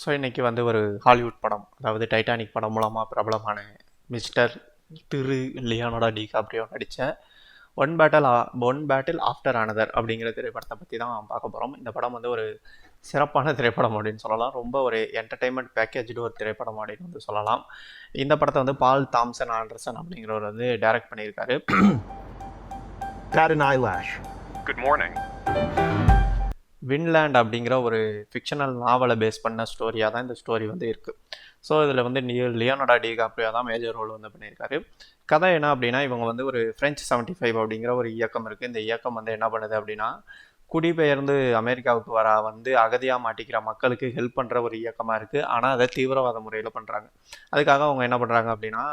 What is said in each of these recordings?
So இன்றைக்கி வந்து ஒரு ஹாலிவுட் படம் அதாவது டைட்டானிக் படம் மூலமாக பிரபலமான மிஸ்டர் திரு லியோனோட டிகாப்ரியோ நடித்த one battle one battle after another அப்படிங்கிற திரைப்படத்தை பற்றி தான் பார்க்க போகிறோம் இந்த படம் வந்து ஒரு சிறப்பான திரைப்படம் அப்படின்னு சொல்லலாம். ரொம்ப ஒரு என்டர்டெயின்மெண்ட் பேக்கேஜ்டு ஒரு திரைப்படம் அப்படின்னு வந்து சொல்லலாம். இந்த படத்தை வந்து பால் தாம்சன் ஆண்டர்சன் அப்படிங்கிறவர் வந்து டைரக்ட் பண்ணியிருக்காரு. Pat an eyelash. Good morning. Vinland அப்படிங்கிற ஒரு ஃபிக்ஷனல் நாவலை பேஸ் பண்ண ஸ்டோரியாக தான் இந்த ஸ்டோரி வந்து இருக்குது ஸோ இதில் வந்து நியோ லியோனோடா டிகாப்ரியோ தான் மேஜர் ரோல் வந்து பண்ணியிருக்காரு. கதை என்ன அப்படின்னா இவங்க வந்து ஒரு ஃப்ரெஞ்ச் செவன்ட்டி ஃபைவ் அப்படிங்கிற ஒரு இயக்கம் இருக்குது இந்த இயக்கம் வந்து என்ன பண்ணுது அப்படின்னா குடிபெயர்ந்து அமெரிக்காவுக்கு வர வந்து அகதியாக மாட்டிக்கிற மக்களுக்கு ஹெல்ப் பண்ணுற ஒரு இயக்கமாக இருக்குது ஆனால் அதை தீவிரவாத முறையில் பண்ணுறாங்க அதுக்காக அவங்க என்ன பண்ணுறாங்க அப்படின்னா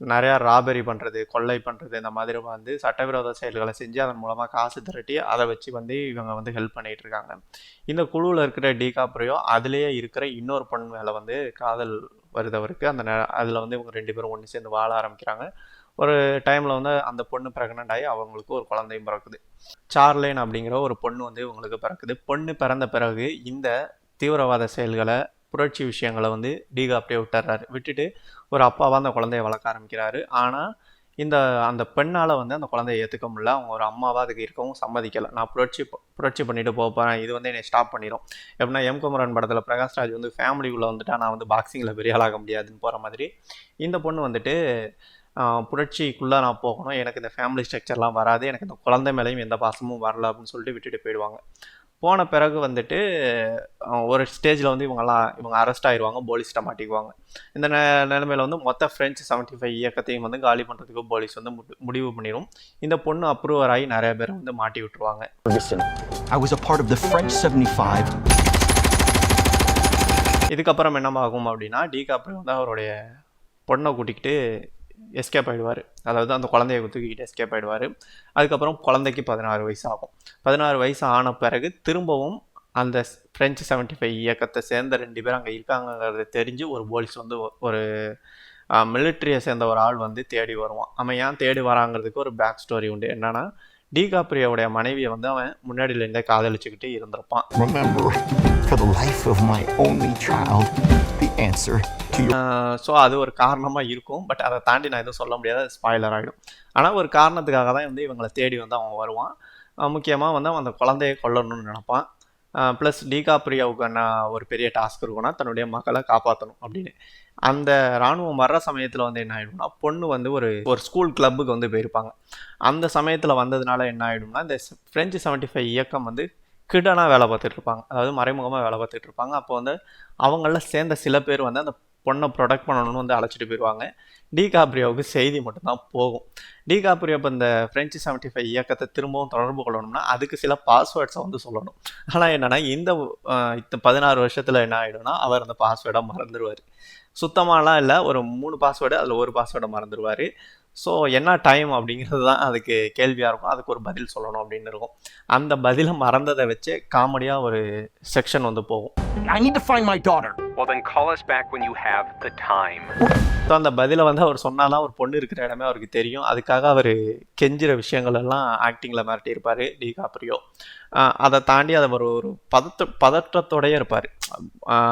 நிறையா ராபரி பண்ணுறது கொள்ளை பண்ணுறது இந்த மாதிரி வந்து சட்டவிரோத செயல்களை செஞ்சு அதன் மூலமாக காசு திரட்டி அதை வச்சு வந்து இவங்க வந்து ஹெல்ப் பண்ணிகிட்டு இருக்காங்க. இந்த குழுவில் இருக்கிற டிகாப்ரியோ அதுலேயே இருக்கிற இன்னொரு பொண்ணு மேலே வந்து காதல் வருது அவருக்கு அந்த நே அதில் வந்து இவங்க ரெண்டு பேரும் ஒன்று சேர்ந்து வாழ ஆரம்பிக்கிறாங்க. ஒரு டைமில் வந்து அந்த பொண்ணு ப்ரெக்னென்ட் ஆகி அவங்களுக்கு ஒரு குழந்தையும் பிறக்குது. சார்லேன் அப்படிங்கிற ஒரு பொண்ணு வந்து இவங்களுக்கு பிறக்குது. பொண்ணு பிறந்த பிறகு இந்த தீவிரவாத செயல்களை புரட்சி விஷயங்களை வந்து டீகா அப்படியே விட்டுறாரு. விட்டுட்டு ஒரு அப்பாவாக அந்த குழந்தைய வளர்க்க ஆரம்பிக்கிறாரு. ஆனால் இந்த அந்த பெண்ணால் வந்து அந்த குழந்தைய ஏற்றுக்க முடியல. அவங்க ஒரு அம்மாவாக அதுக்கு இருக்கவும் சம்மதிக்கலை. நான் புரட்சி புரட்சி பண்ணிட்டு போக போகிறேன் இது வந்து என்னை ஸ்டாப் பண்ணிடும் எப்படின்னா எம் குமரன் படத்தில் பிரகாஷ்ராஜ் வந்து ஃபேமிலிக்குள்ளே வந்துட்டா நான் வந்து பாக்ஸிங்கில் பெரிய ஆளாக முடியாதுன்னு போகிற மாதிரி. இந்த பொண்ணு வந்துட்டு புரட்சிக்குள்ளே நான் போகணும். எனக்கு இந்த ஃபேமிலி ஸ்ட்ரக்சர்லாம் வராது. எனக்கு இந்த குழந்தை மேலேயும் எந்த பாசமும் வரல அப்படின்னு சொல்லிட்டு விட்டுட்டு போயிடுவாங்க. போன பிறகு வந்துட்டு ஒரு ஸ்டேஜில் வந்து இவங்கெல்லாம் இவங்க அரெஸ்ட் ஆயிடுவாங்க போலீஸ்கிட்ட மாட்டிக்குவாங்க. இந்த நே நிலைமையில வந்து மொத்த ஃப்ரெஞ்ச் செவன்ட்டி ஃபைவ் இயக்கத்தையும் வந்து காலி பண்ணுறதுக்கு போலீஸ் வந்து முடி- முடிவு பண்ணிடும் இந்த பொண்ணு அப்ரூவர் ஆகி நிறைய பேர் வந்து மாட்டி விட்டுருவாங்க. I was a part of the French 75 இதுக்கப்புறம் என்னமாகும் அப்படின்னா டிகாப்ரி வந்து அவருடைய பொண்ணை கூட்டிக்கிட்டு எஸ்கேப் ஆகிடுவார் அதாவது அந்த குழந்தைய தூக்கிக்கிட்டு எஸ்கேப் ஆகிடுவார் அதுக்கப்புறம் குழந்தைக்கு பதினாறு வயசு ஆகும் பதினாறு வயசு ஆன பிறகு திரும்பவும் அந்த ஃப்ரெஞ்சு செவன்ட்டி ஃபைவ் இயக்கத்தை சேர்ந்த ரெண்டு பேர் அங்கே இருக்காங்கங்கிறது தெரிஞ்சு ஒரு போலீஸ் வந்து ஒரு மிலிட்ரியை சேர்ந்த ஒரு ஆள் வந்து தேடி வருவான். அவன் ஏன் தேடி வராங்கிறதுக்கு ஒரு பேக் ஸ்டோரி உண்டு. என்னன்னா டிகாப்ரியோடைய மனைவியை வந்து அவன் முன்னாடியிலேருந்தே காதலிச்சுக்கிட்டு இருந்திருப்பான். ஸோ அது ஒரு காரணமாக இருக்கும். பட் அதை தாண்டி நான் எதுவும் சொல்ல முடியாது. ஸ்பாய்லர் ஆகிடும் ஆனால் ஒரு காரணத்துக்காக தான் வந்து இவங்களை தேடி வந்து அவன் வருவான். முக்கியமாக வந்து அவன் அந்த குழந்தைய கொல்லணும்னு நினப்பான். ப்ளஸ் டீகாப்ரியாவுக்கான ஒரு பெரிய டாஸ்க் இருக்குன்னா தன்னுடைய மக்களை காப்பாற்றணும் அப்படின்னு. அந்த இராணுவம் வர்ற சமயத்தில் வந்து என்ன ஆகிடும்னா பொண்ணு வந்து ஒரு ஒரு ஸ்கூல் கிளப்புக்கு வந்து போயிருப்பாங்க. அந்த சமயத்தில் வந்ததுனால என்ன ஆகிடும்னா இந்த ஃப்ரெஞ்சு செவன்ட்டி ஃபைவ் இயக்கம் வந்து கிடனாக வேலை பார்த்துட்டு இருப்பாங்க. அதாவது மறைமுகமாக வேலை பார்த்துட்டு இருப்பாங்க. அப்போ வந்து அவங்கள சேர்ந்த சில பேர் வந்து அந்த பொண்ணை ப்ரொடக்ட் பண்ணணும்னு வந்து அழைச்சிட்டு போயிடுவாங்க டிகாப்ரியோவுக்கு செய்தி மட்டும்தான் போகும். டிகாப்ரியோ இப்போ இந்த ஃப்ரெஞ்சு செவன்ட்டி ஃபைவ் இயக்கத்தை திரும்பவும் தொடர்பு கொள்ளணும்னா அதுக்கு சில பாஸ்வேர்ட்ஸை வந்து சொல்லணும். ஆனால் என்னென்னா இந்த இந்த பதினாறு வருஷத்தில் என்ன ஆகிடும்னா அவர் அந்த பாஸ்வேர்டை மறந்துடுவார் சுத்தமாலாம் இல்லை ஒரு மூணு பாஸ்வேர்டு அதில் ஒரு பாஸ்வேர்டை மறந்துடுவார் ஸோ என்ன டைம் அப்படிங்கிறது தான் அதுக்கு கேள்வியாக இருக்கும். அதுக்கு ஒரு பதில் சொல்லணும் அப்படின்னு இருக்கும். அந்த பதிலை மறந்ததை வச்சு காமெடியாக ஒரு செக்ஷன் வந்து போகும். I need to find my daughter. Well, then call us back when you have the time. So அந்த பதிலை வந்து அவர் சொன்னாதான் ஒரு பொண்ணு இருக்கிற இடமே அவருக்கு தெரியும். அதுக்காக அவர் கெஞ்சிற விஷயங்கள் எல்லாம் ஆக்டிங்கில் மிரட்டியிருப்பார் டி காப்ரியோ அதை தாண்டி அதை ஒரு ஒரு பதத்த பதற்றத்தோடையே இருப்பார்.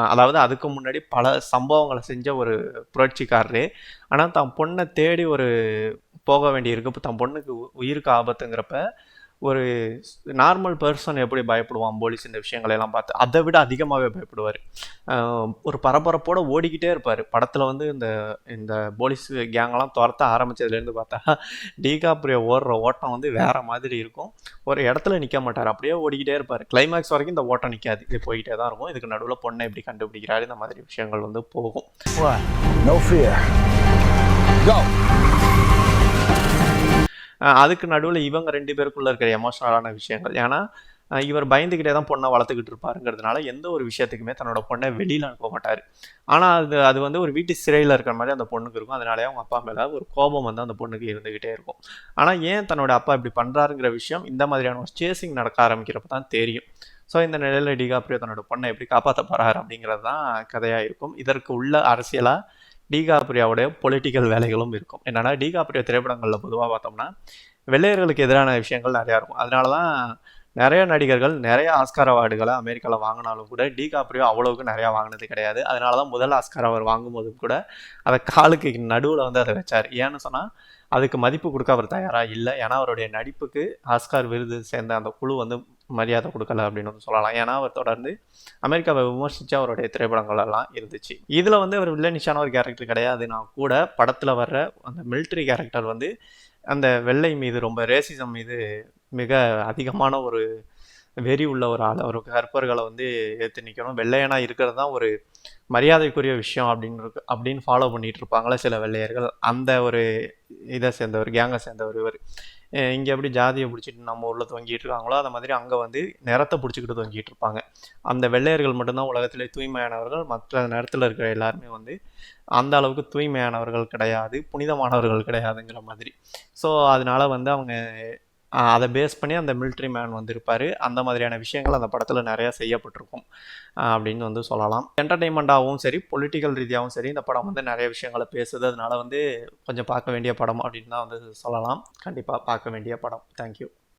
அதாவது அதுக்கு முன்னாடி பல சம்பவங்களை செஞ்ச ஒரு புரட்சிக்காரரு. ஆனால் தன் பொண்ணை தேடி ஒரு போக வேண்டியிருக்கு. இப்போ தன் பொண்ணுக்கு உ- உயிருக்கு ஆபத்துங்கிறப்ப ஒரு நார்மல் பர்சன் எப்படி பயப்படுவான் போலீஸ் இந்த விஷயங்களை எல்லாம் பார்த்து அதை விட அதிகமாகவே பயப்படுவார். ஒரு பரபரப்போடு ஓடிக்கிட்டே இருப்பார். படத்தில் வந்து இந்த இந்த போலீஸ் கேங்கெல்லாம் துரத்த ஆரம்பிச்சதுலேருந்து பார்த்தா டீகாப்ரிய ஓடுற ஓட்டம் வந்து வேறு மாதிரி இருக்கும். ஒரு இடத்துல நிற்க மாட்டார். அப்படியே ஓடிக்கிட்டே இருப்பார். கிளைமேக்ஸ் வரைக்கும் இந்த ஓட்டம் நிற்காது இது போயிட்டே தான் இருக்கும். இதுக்கு நடுவில் பொண்ணை எப்படி கண்டுபிடிக்கிறாரு. இந்த மாதிரி விஷயங்கள் வந்து போகும். அதுக்கு நடுவில் இவங்க ரெண்டு பேருக்குள்ள இருக்கிற எமோஷனலான விஷயங்கள். ஏன்னா இவர் பயந்துக்கிட்டே தான் பொண்ணை வளர்த்துக்கிட்டு இருப்பாருங்கிறதுனால எந்த ஒரு விஷயத்துக்குமே தன்னோட பொண்ணை வெளியில் அனுப்ப மாட்டார். ஆனால் அது அது வந்து ஒரு வீட்டு சிறையில் இருக்கிற மாதிரி அந்த பொண்ணுக்கு இருக்கும். அதனாலே அவங்க அப்பா மேலே ஒரு கோபம் வந்து அந்த பொண்ணுக்கு இருந்துக்கிட்டே இருக்கும். ஆனால் ஏன் தன்னோட அப்பா இப்படி பண்ணுறாருங்கிற விஷயம் இந்த மாதிரியான ஒரு சேசிங் நடக்க ஆரம்பிக்கிறப்ப தான் தெரியும். ஸோ இந்த நிலையில் டிகாப்ரியோ தன்னோட பொண்ணை எப்படி காப்பாற்ற போகிறார் அப்படிங்கிறது தான் கதையாக இருக்கும். இதற்கு உள்ள அரசியலாக டிகாப்ரியாவுடைய பொலிட்டிக்கல் வேலைகளும் இருக்கும். என்னென்னா டிகாப்ரியோ திரைப்படங்களில் பொதுவாக பார்த்தோம்னா வெள்ளையர்களுக்கு எதிரான விஷயங்கள் நிறையா இருக்கும். அதனால தான் நிறைய நடிகர்கள் நிறைய ஆஸ்கார் அவார்டுகளை அமெரிக்காவில் வாங்கினாலும் கூட டிகாப்ரியோ அவ்வளவுக்கு நிறையா வாங்கினது கிடையாது. அதனால தான் முதல் ஆஸ்கார் அவர் வாங்கும்போது கூட அதை காலுக்கு நடுவில் வந்து அதை வச்சார். ஏன்னு சொன்னால் அதுக்கு மதிப்பு கொடுக்க அவர் தயாராக இல்லை. ஏன்னா அவருடைய நடிப்புக்கு ஆஸ்கார் விருது சேர்ந்த அந்த குழு வந்து மரியாதை கொடுக்கல அப்படின்னு வந்து சொல்லலாம். ஏன்னா அவர் தொடர்ந்து அமெரிக்காவை விமர்சித்து அவருடைய திரைப்படங்களெல்லாம் இருந்துச்சு. இதில் வந்து அவர் வில்லனிஷான ஒரு கேரக்டர் கிடையாதுன்னா கூட படத்தில் வர்ற அந்த மிலிட்ரி கேரக்டர் வந்து அந்த வெள்ளை மீது ரொம்ப ரேசிசம் மீது மிக அதிகமான ஒரு வெறி உள்ள ஒரு ஆள். ஒரு கற்பர்களை வந்து ஏற்று நிற்கணும் வெள்ளையனாக இருக்கிறது தான் ஒரு மரியாதைக்குரிய விஷயம் அப்படின்னு இருக்கு அப்படின்னு ஃபாலோ பண்ணிகிட்டு இருப்பாங்களே சில வெள்ளையர்கள். அந்த ஒரு இதை சேர்ந்தவர் கேங்கை சேர்ந்தவர் இவர். இங்கே எப்படி ஜாதியை பிடிச்சிட்டு நம்ம ஊரில் தொங்கிட்டு இருக்காங்களோ அந்த மாதிரி அங்கே வந்து நிறத்தை பிடிச்சிக்கிட்டு தொங்கிட்டு இருப்பாங்க. அந்த வெள்ளையர்கள் மட்டும்தான் உலகத்திலே தூய்மையானவர்கள். மற்ற நேரத்தில் இருக்கிற எல்லாருமே வந்து அந்த அளவுக்கு தூய்மையானவர்கள் கிடையாது புனிதமானவர்கள் கிடையாதுங்கிற மாதிரி. ஸோ அதனால வந்து அவங்க அதை பேஸ் பண்ணி அந்த மிலிட்ரி மேன் வந்திருப்பார் அந்த மாதிரியான விஷயங்கள் அந்த படத்தில் நிறையா செய்யப்பட்டிருக்கும் அப்படின்னு வந்து சொல்லலாம். என்டர்டெயின்மெண்ட்டாகவும் சரி பொலிட்டிக்கல் ரீதியாகவும் சரி இந்த படம் வந்து நிறைய விஷயங்களை பேசுது. அதனால் வந்து கொஞ்சம் பார்க்க வேண்டிய படம் அப்படின்னு தான் வந்து சொல்லலாம். கண்டிப்பாக பார்க்க வேண்டிய படம். தேங்க்யூ